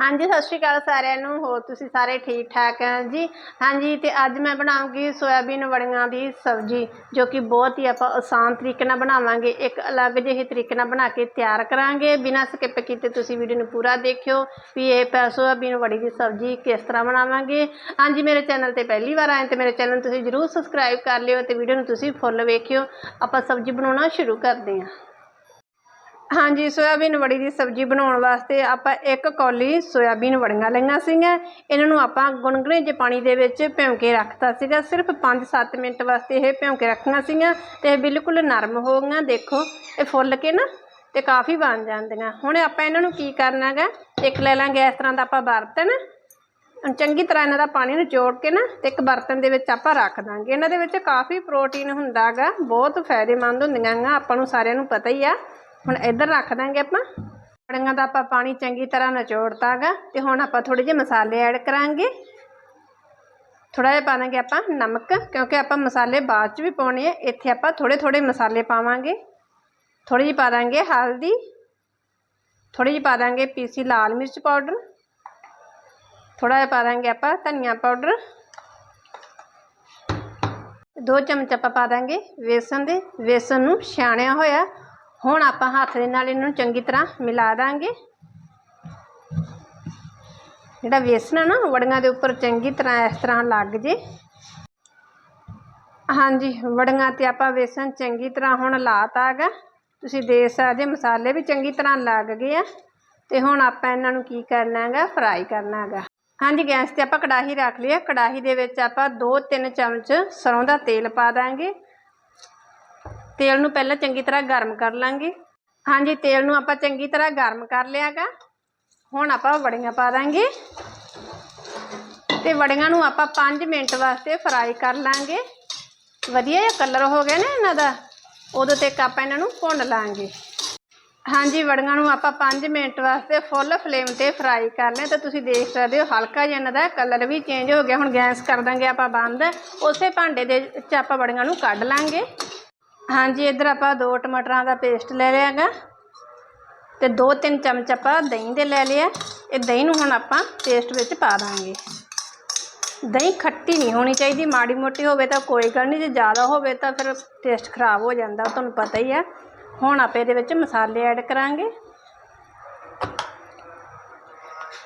ਹਾਂਜੀ, ਸਤਿ ਸ਼੍ਰੀ ਅਕਾਲ ਸਾਰਿਆਂ ਨੂੰ, ਹੋਰ ਤੁਸੀਂ ਸਾਰੇ ਠੀਕ ਠਾਕ ਹੈ ਜੀ, ਹਾਂਜੀ, ਤੇ ਅੱਜ ਮੈਂ ਬਣਾਉਂਗੀ ਸੋਇਆਬੀਨ ਵੜੀਆਂ ਦੀ ਸਬਜ਼ੀ, ਜੋ ਕਿ ਬਹੁਤ ਹੀ ਆਪਾਂ ਆਸਾਨ ਤਰੀਕੇ ਨਾਲ ਬਣਾਵਾਂਗੇ। ਇੱਕ ਅਲੱਗ ਜਿਹੇ ਤਰੀਕੇ ਨਾਲ ਬਣਾ ਕੇ ਤਿਆਰ ਕਰਾਂਗੇ। ਬਿਨਾਂ ਸਕਿਪ ਕੀਤੇ ਤੁਸੀਂ ਵੀਡੀਓ ਨੂੰ ਪੂਰਾ ਦੇਖਿਓ ਵੀ ਇਹ ਪੈ ਸੋਇਆਬੀਨ ਵੜੀ ਦੀ ਸਬਜ਼ੀ ਕਿਸ ਤਰ੍ਹਾਂ ਬਣਾਵਾਂਗੇ। ਹਾਂਜੀ, ਮੇਰੇ ਚੈਨਲ ਤੇ ਪਹਿਲੀ ਵਾਰ ਆਏ ਤੇ ਮੇਰੇ ਚੈਨਲ ਨੂੰ ਤੁਸੀਂ ਜਰੂਰ ਸਬਸਕ੍ਰਾਈਬ ਕਰ ਲਿਓ ਤੇ ਵੀਡੀਓ ਨੂੰ ਤੁਸੀਂ ਫੁੱਲ ਵੇਖਿਓ। ਆਪਾਂ ਸਬਜ਼ੀ ਬਣਾਉਣਾ ਸ਼ੁਰੂ ਕਰਦੇ ਹਾਂ। ਹਾਂਜੀ, ਸੋਇਆਬੀਨ ਵੜੀ ਦੀ ਸਬਜ਼ੀ ਬਣਾਉਣ ਵਾਸਤੇ ਆਪਾਂ ਇੱਕ ਕੌਲੀ ਸੋਇਆਬੀਨ ਵੜੀਆਂ ਲਈਆਂ ਸੀਗੀਆਂ। ਇਹਨਾਂ ਨੂੰ ਆਪਾਂ ਗੁਨਗੁਨੇ ਜਿਹੇ ਪਾਣੀ ਦੇ ਵਿੱਚ ਭਿਉਂ ਕੇ ਰੱਖਤਾ ਸੀਗਾ। ਸਿਰਫ 5-7 ਮਿੰਟ ਵਾਸਤੇ ਇਹ ਭਿਉਂ ਕੇ ਰੱਖੀਆਂ ਸੀਗੀਆਂ ਤੇ ਇਹ ਬਿਲਕੁਲ ਨਰਮ ਹੋ ਗਈਆਂ। ਦੇਖੋ, ਇਹ ਫੁੱਲ ਕੇ ਨਾ ਤੇ ਕਾਫੀ ਬਣ ਜਾਂਦੀਆਂ। ਹੁਣ ਆਪਾਂ ਇਹਨਾਂ ਨੂੰ ਕੀ ਕਰਨਾ ਹੈਗਾ ਇੱਕ ਲੈ ਲਾਂਗੇ ਇਸ ਤਰ੍ਹਾਂ ਦਾ ਆਪਾਂ ਬਰਤਨ। ਚੰਗੀ ਤਰ੍ਹਾਂ ਇਹਨਾਂ ਦਾ ਪਾਣੀ ਨਿਚੋੜ ਕੇ ਨਾ ਤੇ ਇੱਕ ਬਰਤਨ ਦੇ ਵਿੱਚ ਆਪਾਂ ਰੱਖ ਦਾਂਗੇ। ਇਹਨਾਂ ਦੇ ਵਿੱਚ ਕਾਫੀ ਪ੍ਰੋਟੀਨ ਹੁੰਦਾ ਹੈਗਾ ਬਹੁਤ ਫਾਇਦੇਮੰਦ ਹੁੰਦੀਆਂ ਹੈਗੀਆਂ ਆਪਾਂ ਨੂੰ ਸਾਰਿਆਂ ਨੂੰ ਪਤਾ ਹੀ ਆ। ਹੁਣ ਇੱਧਰ ਰੱਖ ਦਾਂਗੇ ਆਪਾਂ। ਵੜੀਆਂ ਦਾ ਆਪਾਂ ਪਾਣੀ ਚੰਗੀ ਤਰ੍ਹਾਂ ਨਿਚੋੜਤਾ ਹੈਗਾ ਤੇ ਹੁਣ ਆਪਾਂ ਥੋੜੇ ਜਿਹੇ ਮਸਾਲੇ ਐਡ ਕਰਾਂਗੇ। ਥੋੜਾ ਜਿਹਾ ਪਾ ਦਾਂਗੇ ਆਪਾਂ ਨਮਕ, ਕਿਉਂਕਿ ਆਪਾਂ ਮਸਾਲੇ ਬਾਅਦ ਚ ਵੀ ਪਾਉਣੇ ਆ। ਇੱਥੇ ਆਪਾਂ ਥੋੜੇ ਥੋੜੇ ਮਸਾਲੇ ਪਾਵਾਂਗੇ। ਥੋੜੀ ਜਿਹੀ ਪਾ ਦਾਂਗੇ ਹਲਦੀ। ਥੋੜੀ ਜਿਹੀ ਪਾ ਦਾਂਗੇ ਪੀਸੀ ਲਾਲ ਮਿਰਚ ਪਾਊਡਰ। ਥੋੜਾ ਜਿਹਾ ਪਾ ਦਾਂਗੇ ਆਪਾਂ ਧਨੀਆ ਪਾਊਡਰ। ਦੋ ਚਮਚ ਆਪਾਂ ਪਾ ਦਾਂਗੇ ਵੇਸਣ ਦੇ। ਵੇਸਣ ਨੂੰ ਛਾਣਿਆ ਹੋਇਆ। ਹੁਣ ਆਪਾਂ ਹੱਥ ਦੇ ਨਾਲ ਇਹਨੂੰ ਚੰਗੀ ਤਰ੍ਹਾਂ ਮਿਲਾ ਦਾਂਗੇ। ਜਿਹੜਾ ਵੇਸਣ ਆ ਨਾ, ਵੜੀਆਂ ਦੇ ਉੱਪਰ ਚੰਗੀ ਤਰ੍ਹਾਂ ਇਸ ਤਰ੍ਹਾਂ ਲੱਗ ਜੇ। ਹਾਂਜੀ, ਵੜੀਆਂ ਤੇ ਆਪਾਂ ਵੇਸਣ ਚੰਗੀ ਤਰ੍ਹਾਂ ਹੁਣ ਲਾਤਾ ਹੈਗਾ। ਤੁਸੀਂ ਦੇਖ ਸਕਦੇ ਮਸਾਲੇ ਵੀ ਚੰਗੀ ਤਰ੍ਹਾਂ ਲੱਗ ਗਏ ਆ। ਤੇ ਹੁਣ ਆਪਾਂ ਇਹਨਾਂ ਨੂੰ ਕੀ ਕਰਨਾ ਹੈਗਾ, ਫਰਾਈ ਕਰਨਾ ਹੈਗਾ। ਹਾਂਜੀ, ਗੈਸ ਤੇ ਆਪਾਂ ਕੜਾਹੀ ਰੱਖ ਲਈ ਹੈ ਕੜਾਹੀ ਦੇ ਵਿੱਚ ਆਪਾਂ 2-3 ਚਮਚ ਸਰੋਂ ਦਾ ਤੇਲ ਪਾ ਦਾਂਗੇ। ਤੇਲ ਨੂੰ ਪਹਿਲਾਂ ਚੰਗੀ ਤਰ੍ਹਾਂ ਗਰਮ ਕਰ ਲਾਂਗੇ। ਹਾਂਜੀ, ਤੇਲ ਨੂੰ ਆਪਾਂ ਚੰਗੀ ਤਰ੍ਹਾਂ ਗਰਮ ਕਰ ਲਿਆਗਾ ਹੁਣ ਆਪਾਂ ਵੜੀਆਂ ਪਾ ਦਾਂਗੇ। ਤੇ ਵੜੀਆਂ ਨੂੰ ਆਪਾਂ 5 ਮਿੰਟ ਵਾਸਤੇ ਫਰਾਈ ਕਰ ਲਾਂਗੇ। ਵਧੀਆ ਜਿਹਾ ਕਲਰ ਹੋ ਗਿਆ ਨਾ ਇਹਨਾਂ ਦਾ। ਉਦੋਂ ਤੱਕ ਆਪਾਂ ਇਹਨਾਂ ਨੂੰ ਭੁੰਨ ਲਾਂਗੇ। ਹਾਂਜੀ, ਵੜੀਆਂ ਨੂੰ ਆਪਾਂ 5 ਮਿੰਟ ਵਾਸਤੇ ਫੁੱਲ ਫਲੇਮ ਤੇ ਫਰਾਈ ਕਰ ਲਿਆ। ਤਾਂ ਤੁਸੀਂ ਦੇਖ ਸਕਦੇ ਹੋ ਹਲਕਾ ਜਿਹਾ ਇਹਨਾਂ ਦਾ ਕਲਰ ਵੀ ਚੇਂਜ ਹੋ ਗਿਆ। ਹੁਣ ਗੈਸ ਕਰ ਦਾਂਗੇ ਆਪਾਂ ਬੰਦ। ਉਸੇ ਭਾਂਡੇ ਦੇ ਵਿੱਚ ਆਪਾਂ ਵੜੀਆਂ ਨੂੰ ਕੱਢ ਲਾਂਗੇ। ਹਾਂਜੀ, ਇੱਧਰ ਆਪਾਂ ਦੋ ਟਮਾਟਰਾਂ ਦਾ ਪੇਸਟ ਲੈ ਲਿਆ ਹੈਗਾ ਤੇ ਦੋ ਤਿੰਨ ਚਮਚ ਆਪਾਂ ਦਹੀਂ ਦੇ ਲੈ ਲਿਆ ਇਹ ਦਹੀਂ ਨੂੰ ਹੁਣ ਆਪਾਂ ਪੇਸਟ ਵਿੱਚ ਪਾ ਦਾਂਗੇ। ਦਹੀਂ ਖੱਟੀ ਨਹੀਂ ਹੋਣੀ ਚਾਹੀਦੀ, ਮਾੜੀ ਮੋਟੀ ਹੋਵੇ ਤਾਂ ਕੋਈ ਗੱਲ ਨਹੀਂ, ਜੇ ਜ਼ਿਆਦਾ ਹੋਵੇ ਤਾਂ ਫਿਰ ਟੇਸਟ ਖਰਾਬ ਹੋ ਜਾਂਦਾ, ਤੁਹਾਨੂੰ ਪਤਾ ਹੀ ਆ। ਹੁਣ ਆਪਾਂ ਇਹਦੇ ਵਿੱਚ ਮਸਾਲੇ ਐਡ ਕਰਾਂਗੇ।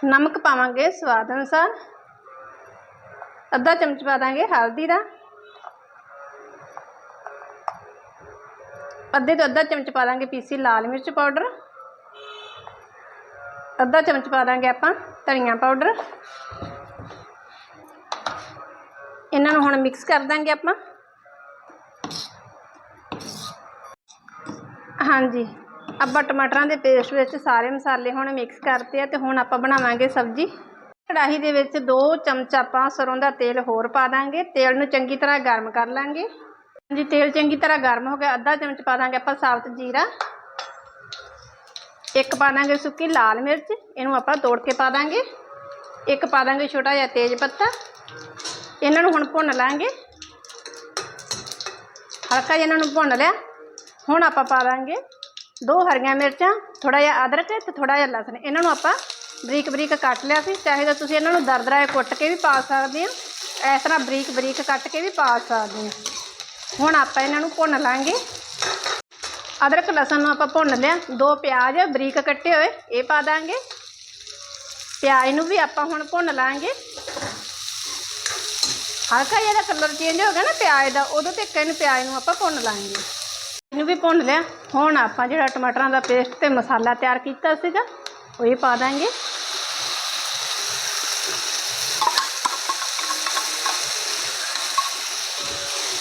ਨਮਕ ਪਾਵਾਂਗੇ ਸਵਾਦ ਅਨੁਸਾਰ। ਅੱਧਾ ਚਮਚ ਪਾ ਦਾਂਗੇ ਹਲਦੀ ਦਾ। ਅੱਧੇ ਤੋਂ ਅੱਧਾ ਚਮਚ ਪਾ ਦਾਂਗੇ ਪੀਸੀ ਲਾਲ ਮਿਰਚ ਪਾਊਡਰ। ਅੱਧਾ ਚਮਚ ਪਾ ਦਾਂਗੇ ਆਪਾਂ ਧਨੀਆ ਪਾਊਡਰ। ਇਹਨਾਂ ਨੂੰ ਹੁਣ ਮਿਕਸ ਕਰ ਦਾਂਗੇ ਆਪਾਂ। ਹਾਂਜੀ, ਆਪਾਂ ਟਮਾਟਰਾਂ ਦੇ ਪੇਸਟ ਵਿੱਚ ਸਾਰੇ ਮਸਾਲੇ ਹੁਣ ਮਿਕਸ ਕਰਤੇ ਆ ਤੇ ਹੁਣ ਆਪਾਂ ਬਣਾਵਾਂਗੇ ਸਬਜ਼ੀ। ਕੜਾਹੀ ਦੇ ਵਿੱਚ 2 ਚਮਚ ਆਪਾਂ ਸਰੋਂ ਦਾ ਤੇਲ ਹੋਰ ਪਾ ਦਾਂਗੇ। ਤੇਲ ਨੂੰ ਚੰਗੀ ਤਰ੍ਹਾਂ ਗਰਮ ਕਰ ਲਾਂਗੇ। ਹਾਂਜੀ, ਤੇਲ ਚੰਗੀ ਤਰ੍ਹਾਂ ਗਰਮ ਹੋ ਗਿਆ, ਅੱਧਾ ਚਮਚ ਪਾ ਦਾਂਗੇ ਆਪਾਂ ਸਾਬਤ ਜੀਰਾ। ਇੱਕ ਪਾ ਦਾਂਗੇ ਸੁੱਕੀ ਲਾਲ ਮਿਰਚ, ਇਹਨੂੰ ਆਪਾਂ ਤੋੜ ਕੇ ਪਾ ਦਾਂਗੇ। ਇੱਕ ਪਾ ਦਾਂਗੇ ਛੋਟਾ ਜਿਹਾ ਤੇਜ ਪੱਤਾ। ਇਹਨਾਂ ਨੂੰ ਹੁਣ ਭੁੰਨ ਲਾਂਗੇ। ਹਲਕਾ ਜਿਹਾ ਇਹਨਾਂ ਨੂੰ ਭੁੰਨ ਲਿਆ। ਹੁਣ ਆਪਾਂ ਪਾ ਦਾਂਗੇ ਦੋ ਹਰੀਆਂ ਮਿਰਚਾਂ ਥੋੜਾ ਜਿਹਾ ਅਦਰਕ ਤੇ ਥੋੜਾ ਜਿਹਾ ਲਸਣ। ਇਹਨਾਂ ਨੂੰ ਆਪਾਂ ਬਰੀਕ ਬਰੀਕ ਕੱਟ ਲਿਆ ਸੀ। ਚਾਹੇ ਤਾਂ ਤੁਸੀਂ ਇਹਨਾਂ ਨੂੰ ਦਰਦਰਾ ਕੁੱਟ ਕੇ ਵੀ ਪਾ ਸਕਦੇ ਹੋ। ਇਸ ਤਰ੍ਹਾਂ ਬਰੀਕ ਬਰੀਕ ਕੱਟ ਕੇ ਵੀ ਪਾ ਸਕਦੇ ਹੋ। ਹੁਣ ਆਪਾਂ ਇਹਨਾਂ ਨੂੰ ਭੁੰਨ ਲਾਂਗੇ। ਅਦਰਕ, ਲਸਣ ਨੂੰ ਆਪਾਂ ਭੁੰਨ ਲਿਆ। ਦੋ ਪਿਆਜ਼, ਬਰੀਕ ਕੱਟੇ ਹੋਏ, ਇਹ ਪਾ ਦਾਂਗੇ। ਪਿਆਜ਼ ਨੂੰ ਵੀ ਆਪਾਂ ਹੁਣ ਭੁੰਨ ਲਾਂਗੇ। ਹਲਕਾ ਜਿਹਾ ਕਲਰ ਚੇਂਜ ਹੋ ਗਿਆ ਨਾ ਪਿਆਜ਼ ਦਾ, ਉਦੋਂ ਤੱਕ ਇਹਨੂੰ ਪਿਆਜ਼ ਨੂੰ ਆਪਾਂ ਭੁੰਨ ਲਾਂਗੇ। ਇਹਨੂੰ ਵੀ ਭੁੰਨ ਲਿਆ। ਹੁਣ ਆਪਾਂ ਜਿਹੜਾ ਟਮਾਟਰਾਂ ਦਾ ਪੇਸਟ ਤੇ ਮਸਾਲਾ ਤਿਆਰ ਕੀਤਾ ਸੀਗਾ, ਉਹ ਹੀ ਪਾ ਦਾਂਗੇ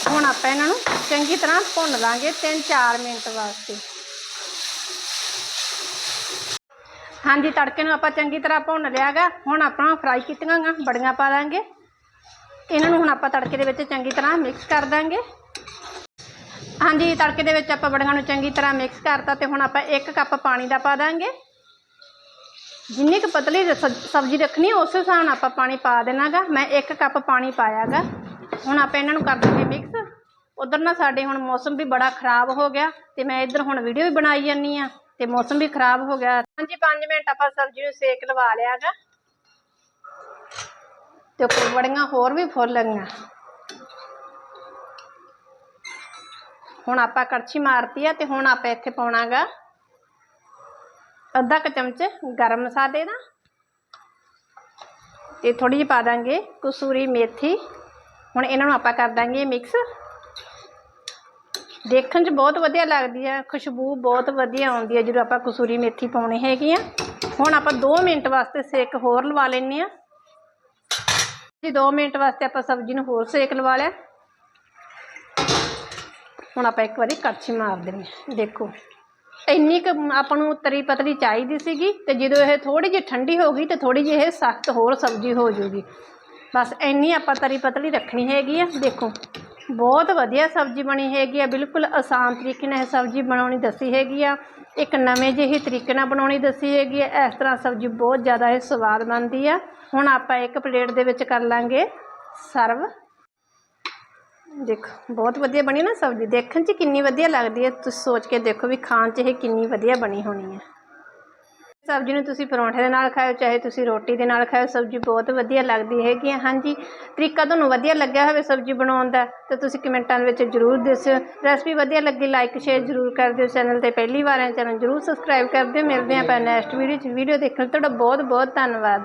ਹੁਣ ਆਪਾਂ ਇਹਨਾਂ ਨੂੰ ਚੰਗੀ ਤਰ੍ਹਾਂ ਭੁੰਨ ਲਾਂਗੇ 3-4 ਮਿੰਟ ਵਾਸਤੇ। ਹਾਂਜੀ, ਤੜਕੇ ਨੂੰ ਆਪਾਂ ਚੰਗੀ ਤਰ੍ਹਾਂ ਭੁੰਨ ਲਿਆਗਾ। ਹੁਣ ਆਪਾਂ ਫਰਾਈ ਕੀਤੀਆਂ ਗਾ ਬੜੀਆਂ ਪਾ ਦਾਂਗੇ। ਇਹਨਾਂ ਨੂੰ ਹੁਣ ਆਪਾਂ ਤੜਕੇ ਦੇ ਵਿੱਚ ਚੰਗੀ ਤਰ੍ਹਾਂ ਮਿਕਸ ਕਰ ਦਾਂਗੇ। ਹਾਂਜੀ, ਤੜਕੇ ਦੇ ਵਿੱਚ ਆਪਾਂ ਬੜੀਆਂ ਨੂੰ ਚੰਗੀ ਤਰ੍ਹਾਂ ਮਿਕਸ ਕਰਤਾ ਤੇ ਹੁਣ ਆਪਾਂ 1 ਕੱਪ ਪਾਣੀ ਦਾ ਪਾ ਦਾਂਗੇ। ਜਿੰਨੀ ਕੁ ਪਤਲੀ ਸ- ਸਬਜ਼ੀ ਰੱਖਣੀ, ਉਸ ਹਿਸਾਬ ਨਾਲ ਆਪਾਂ ਪਾਣੀ ਪਾ ਦੇਣਾਗਾ। ਮੈਂ 1 ਕੱਪ ਪਾਣੀ ਪਾਇਆਗਾ। ਹੁਣ ਆਪਾਂ ਇਹਨਾਂ ਨੂੰ ਕਰ ਦਾਂਗੇ ਮਿਕਸ ਉਧਰ ਨਾ ਸਾਡੇ ਹੁਣ ਮੌਸਮ ਵੀ ਬੜਾ ਖਰਾਬ ਹੋ ਗਿਆ ਤੇ ਮੈਂ ਇੱਧਰ ਹੁਣ ਵੀਡੀਓ ਵੀ ਬਣਾਈ ਜਾਨੀ ਆ ਤੇ ਮੌਸਮ ਵੀ ਖਰਾਬ ਹੋ ਗਿਆ। ਹਾਂਜੀ 5 ਮਿੰਟ ਆਪਾਂ ਸਬਜ਼ੀ ਨੂੰ ਸੇਕ ਲਵਾ ਲਿਆ ਗਾ ਤੇ ਬੜੀਆਂ ਹੋਰ ਵੀ ਫੁੱਲ ਲਗੀਆਂ ਹੁਣ ਆਪਾਂ ਕੜਛੀ ਮਾਰਤੀ ਆ ਤੇ ਹੁਣ ਆਪਾਂ ਇੱਥੇ ਪਾਉਣਾਗਾ ਅੱਧਾ ਕੁ ਚਮਚ ਗਰਮ ਮਸਾਲੇ ਦਾ। ਤੇ ਥੋੜੀ ਜਿਹੀ ਪਾ ਦਾਂਗੇ ਕਸੂਰੀ ਮੇਥੀ। ਹੁਣ ਇਹਨਾਂ ਨੂੰ ਆਪਾਂ ਕਰ ਦਾਂਗੇ ਮਿਕਸ। ਦੇਖਣ 'ਚ ਬਹੁਤ ਵਧੀਆ ਲੱਗਦੀ ਹੈ ਖੁਸ਼ਬੂ ਬਹੁਤ ਵਧੀਆ ਆਉਂਦੀ ਹੈ ਜਦੋਂ ਆਪਾਂ ਕਸੂਰੀ ਮੇਥੀ ਪਾਉਣੀ ਹੈਗੀ ਆ। ਹੁਣ ਆਪਾਂ 2 ਮਿੰਟ ਵਾਸਤੇ ਸੇਕ ਹੋਰ ਲਵਾ ਲੈਂਦੇ ਆ। ਜੀ 2 ਮਿੰਟ ਵਾਸਤੇ ਆਪਾਂ ਸਬਜ਼ੀ ਨੂੰ ਹੋਰ ਸੇਕ ਲਵਾ ਲਿਆ। ਹੁਣ ਆਪਾਂ ਇੱਕ ਵਾਰੀ ਕੜਛੀ ਮਾਰ ਦੇਣੀ ਹੈ। ਦੇਖੋ। ਇੰਨੀ ਕੁ ਆਪਾਂ ਨੂੰ ਤਰੀ ਪਤਲੀ ਚਾਹੀਦੀ ਸੀਗੀ, ਤੇ ਜਦੋਂ ਇਹ ਥੋੜੀ ਜਿਹੀ ਠੰਡੀ ਹੋ ਗਈ, ਤੇ ਥੋੜੀ ਜਿਹੀ ਇਹ ਸਖਤ ਹੋਰ ਸਬਜ਼ੀ ਹੋ ਜੂਗੀ। ਬਸ ਇੰਨੀ ਆਪਾਂ ਤਰੀ ਪਤਲੀ ਰੱਖਣੀ ਹੈਗੀ ਆ, ਦੇਖੋ। ਬਹੁਤ ਵਧੀਆ ਸਬਜ਼ੀ ਬਣੀ ਹੈਗੀ ਆ, ਬਿਲਕੁਲ ਆਸਾਨ ਤਰੀਕੇ ਨਾਲ ਇਹ ਸਬਜ਼ੀ ਬਣਾਉਣੀ ਦੱਸੀ ਹੈਗੀ ਆ। ਇੱਕ ਨਵੇਂ ਜਿਹੇ ਤਰੀਕੇ ਨਾਲ ਬਣਾਉਣੀ ਦੱਸੀ ਹੈਗੀ ਆ, ਇਸ ਤਰ੍ਹਾਂ ਸਬਜ਼ੀ ਬਹੁਤ ਜ਼ਿਆਦਾ ਇਹ ਸਵਾਦ ਬਣਦੀ ਆ। ਹੁਣ ਆਪਾਂ ਇੱਕ ਪਲੇਟ ਦੇ ਵਿੱਚ ਕਰ ਲਾਂਗੇ ਸਰਵ। ਦੇਖੋ, ਬਹੁਤ ਵਧੀਆ ਬਣੀ ਨਾ ਸਬਜ਼ੀ, ਦੇਖਣ 'ਚ ਕਿੰਨੀ ਵਧੀਆ ਲੱਗਦੀ ਹੈ ਤੁਸੀਂ ਸੋਚ ਕੇ ਦੇਖੋ ਵੀ ਖਾਣ 'ਚ ਇਹ ਕਿੰਨੀ ਵਧੀਆ ਬਣੀ ਹੋਣੀ ਹੈ ਸਬਜ਼ੀ ਨੂੰ ਤੁਸੀਂ ਪਰੌਂਠੇ ਦੇ ਨਾਲ ਖਾਓ, ਚਾਹੇ ਤੁਸੀਂ ਰੋਟੀ ਦੇ ਨਾਲ ਖਾਓ, ਸਬਜ਼ੀ ਬਹੁਤ ਵਧੀਆ ਲੱਗਦੀ ਹੈਗੀ ਹੈ ਹਾਂਜੀ, ਤਰੀਕਾ ਤੁਹਾਨੂੰ ਵਧੀਆ ਲੱਗਿਆ ਹੋਵੇ ਸਬਜ਼ੀ ਬਣਾਉਣ ਦਾ, ਤਾਂ ਤੁਸੀਂ ਕਮੈਂਟਾਂ ਦੇ ਵਿੱਚ ਜ਼ਰੂਰ ਦੱਸਿਓ। ਰੈਸਪੀ ਵਧੀਆ ਲੱਗੀ, ਲਾਈਕ, ਸ਼ੇਅਰ ਜ਼ਰੂਰ ਕਰ ਦਿਓ ਚੈਨਲ ਤੇ। ਪਹਿਲੀ ਵਾਰ ਹੈ ਚੈਨਲ ਜ਼ਰੂਰ ਸਬਸਕ੍ਰਾਈਬ ਕਰ ਦਿਓ। ਮਿਲਦੇ ਹਾਂ ਆਪਾਂ ਨੈਕਸਟ ਵੀਡੀਓ 'ਚ। ਵੀਡੀਓ ਦੇਖਣ ਲਈ ਤੁਹਾਡਾ ਬਹੁਤ ਬਹੁਤ ਧੰਨਵਾਦ।